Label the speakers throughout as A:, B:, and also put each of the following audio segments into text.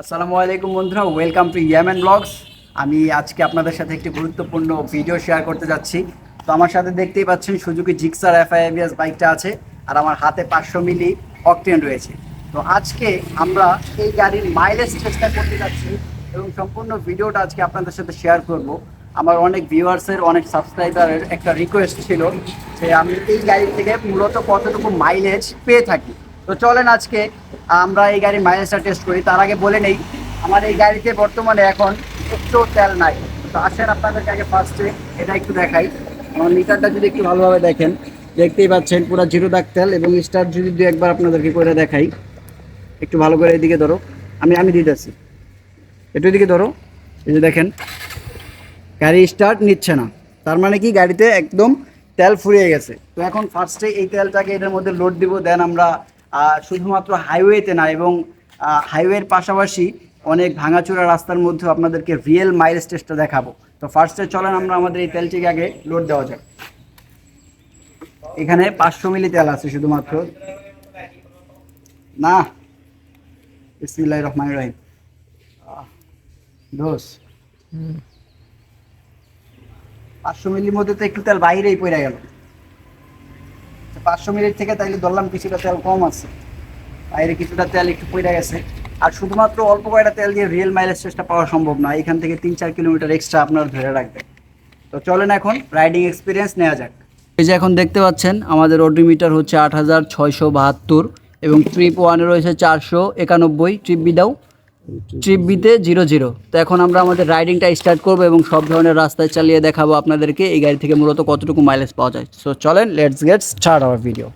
A: আসসালামু আলাইকুম বন্ধুরা ওয়েলকাম টু ইয়ামেন ব্লগস আমি আজকে আপনাদের সাথে একটি গুরুত্বপূর্ণ ভিডিও শেয়ার করতে যাচ্ছি। তো আমার সাথে দেখতেই পাচ্ছেন সুজুকি জিক্সার এফআইএবিএস বাইকটা আছে, আর আমার হাতে পাঁচশো মিলি অকটেন রয়েছে। তো আজকে আমরা এই গাড়ির মাইলেজ চেষ্টা করতে যাচ্ছি এবং সম্পূর্ণ ভিডিওটা আজকে আপনাদের সাথে শেয়ার করব। আমার অনেক ভিউয়ার্সের অনেক সাবস্ক্রাইবারের একটা রিকোয়েস্ট ছিল যে আমি এই গাড়ি থেকে মূলত কতটুকু মাইলেজ পেয়ে থাকি। তো চলেন আজকে আমরা এই গাড়ির মাইলেজটা টেস্ট করি। তার আগে বলে নেই, আমার এই গাড়িতে বর্তমানে এখন একটু তেল নাই। তো আসেন আপনাদেরকে আগে ফার্স্টে এটা একটু দেখাই। আমার মিটারটা যদি একটু ভালোভাবে দেখেন, দেখতেই পাচ্ছেন পুরো জিরো দাগ তেল এবং স্টার যদি দু একবার আপনাদেরকে করে দেখাই, একটু ভালো করে এদিকে ধরো। আমি আমি দিতেছি। একটু এদিকে ধরো। এই যে দেখেন, গাড়ি স্টার্ট নিচ্ছে না। তার মানে কি? গাড়িতে একদম তেল ফুরিয়ে গেছে। তো এখন ফার্স্টে এই তেলটাকে এটার মধ্যে লোড দিব দেন আমরা শুধুমাত্র হাইওয়েতে না এবং হাইওয়ের পাশাপাশি অনেক ভাঙাচোরা রাস্তার মধ্যেও আপনাদেরকে রিয়েল মাইল টেস্টটা দেখাবো। তো ফার্স্টে চলেন আমরা আমাদের এই তেলটিকে আগে লোড দেওয়া যাক। এখানে পাঁচশো মিলি তেল আছে শুধুমাত্র। না বিসমিল্লাহ রহমান রহিম। দোষ পাঁচশো মিলির মধ্যে তো একটু তেল বাইরেই পড়ে গেল। পাঁচশো মিনিট থেকে তাইলে ধরলাম কিছুটা তেল কম আছে। বাইরে কিছুটা তেল একটু পড়ে গেছে। আর শুধুমাত্র অল্প কয়টা তেল দিয়ে রিয়েল মাইলেজ চেষ্টা পাওয়া সম্ভব না। এখান থেকে তিন চার কিলোমিটার এক্সট্রা আপনার ধরে রাখবে। তো চলেন এখন রাইডিং এক্সপিরিয়েন্স নেওয়া যাক। এই যে এখন দেখতে পাচ্ছেন, আমাদের ওডোমিটার হচ্ছে আট হাজার ছয়শো বাহাত্তর এবং ট্রিপ ওয়ানে রয়েছে চারশো একানব্বই। ট্রিপ বি দাও। ট্রিপ বিতে জিরো জিরো তো এখন আমরা আমাদের রাইডিংটা স্টার্ট করব এবং সব ধরনের রাস্তায় চালিয়ে দেখাবো আপনাদেরকে এই গাড়ি থেকে মূলত কতটুকু মাইলেজ পাওয়া যায়। সো চলেন let's get start our video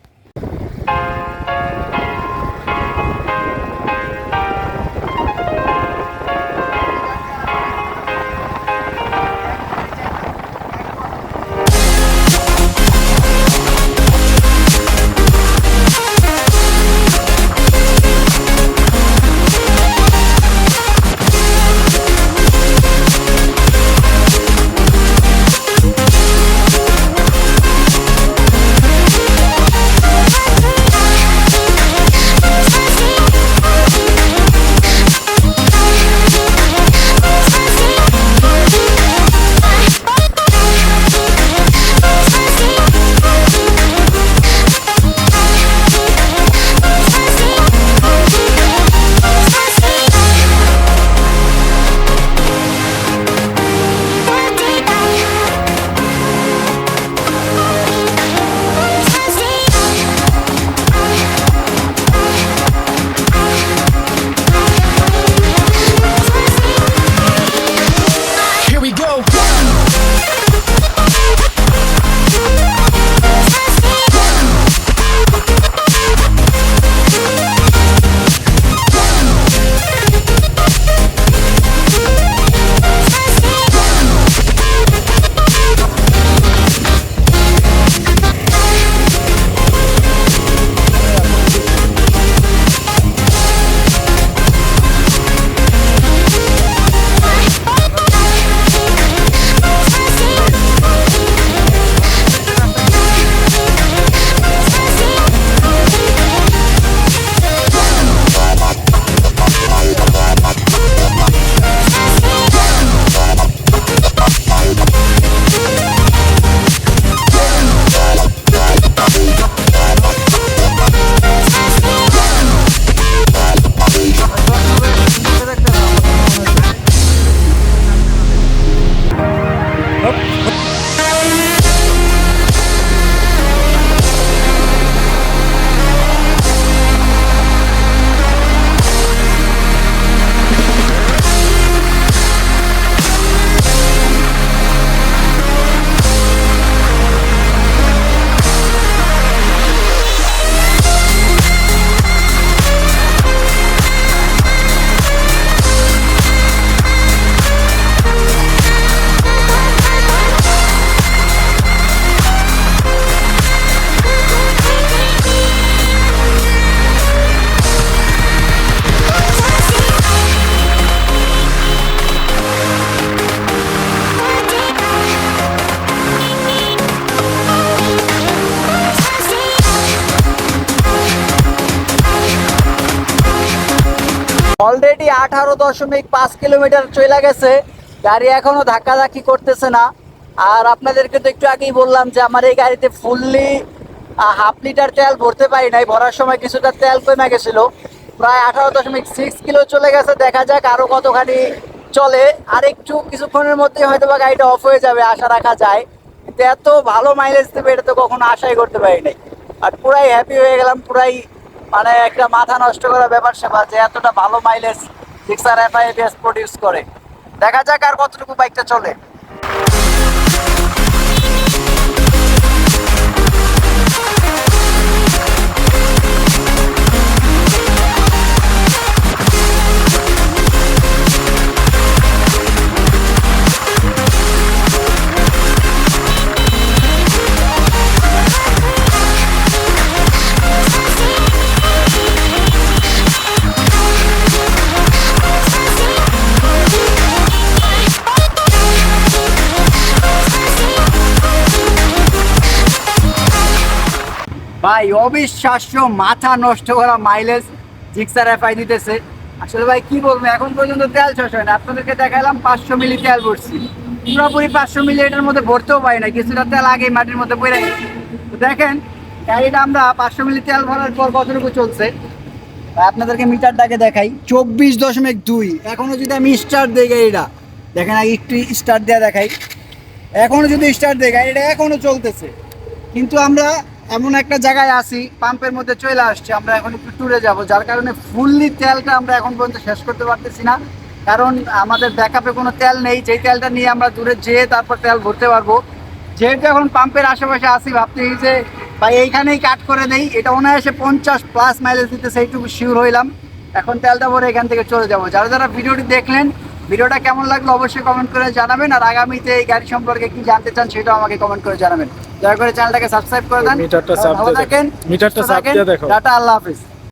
A: আঠারো দশমিক পাঁচ কিলোমিটার চলে গেছে। গাড়ি এখনও ধাক্কাধাক্কি করতেছে না। আর আপনাদেরকে তো একটু আগেই বললাম যে আমার এই গাড়িতে ফুললি হাফ লিটার তেল ভরতে পারি নাই। ভরার সময় কিছুটা তেল কমে গেছিল। প্রায় আঠারো দশমিক সিক্স কিলো চলে গেছে। দেখা যাক আরও কতখানি চলে। আর একটু কিছুক্ষণের মধ্যে হয়তো বা গাড়িটা অফ হয়ে যাবে, আশা রাখা যায়। কিন্তু এত ভালো মাইলেজ দেবে এটা তো কখনো আশাই করতে পারি নাই। আর পুরাই হ্যাপি হয়ে গেলাম, পুরাই মানে একটা মাথা নষ্ট করা ব্যাপার সেবা যে এতটা ভালো মাইলেজ সিক্সার এফআইএস প্রডিউস করে। দেখা যাক আর কতটুকু বাইকটা চলে। ভাই, অবিশ্বাস্য, মাথা নষ্ট করা মাইলেজ জিক্সার এফআই দিতেছে আসলে ভাই, কি বলব, এখন পর্যন্ত তেল শেষ হয় না আপনাদেরকে দেখালাম পাঁচশো মিলি তেল ভরছি। পুরোপুরি পাঁচশো মিলি এটার মধ্যে ভরতেও পারি না কিছুটা তেল আগে মাটির মধ্যে পড়ে গেছে। তো দেখেন গাড়িটা আমরা পাঁচশো মিলি তেল ভরার পর কতটুকু চলছে। আপনাদেরকে মিটারটাকে দেখাই। চব্বিশ দশমিক দুই। এখনও যদি আমি স্টার্ট দিই গাড়িটা, দেখেন আগে একটু স্টার্ট দেওয়া দেখাই। এখনও যদি স্টার্ট দেয় গাড়িটা এখনও চলতেছে। কিন্তু আমরা এমন একটা জায়গায় আছি, পাম্পের মধ্যে চলে আসছে, আমরা এখন একটু ট্যুরে যাব। যার কারণে ফুললি তেলটা আমরা এখন পর্যন্ত শেষ করতে পারতেছি না। কারণ আমাদের ব্যাকআপে কোনো তেল নেই, যেই তেলটা নিয়ে আমরা দূরে যেয়ে তারপর তেল ভরতে পারব। যেহেতু এখন পাম্পের আশেপাশে আসি ভাবতেছি যে ভাই এইখানেই কাট করে দেই, এটা অনায়াসে পঞ্চাশ প্লাস মাইলেজ দিতেছে এইটুকু শিওর হইলাম। এখন তেলটা ভরে এখান থেকে চলে যাব। যারা যারা ভিডিওটি দেখলেন, ভিডিওটা কেমন লাগল অবশ্যই কমেন্ট করে জানাবেন, আর আগামীতে এই গাড়ি সম্পর্কে কি জানতে চান সেটাও আমাকে কমেন্ট করে জানাবেন। দয়া করে চ্যানেলটাকে সাবস্ক্রাইব করে দেন।
B: মিটারটা
A: সাবস্ক্রাইব
B: দিয়ে মিটারটা সাবস্ক্রাইব দেখো।
A: টাটা আল্লাহ হাফিজ।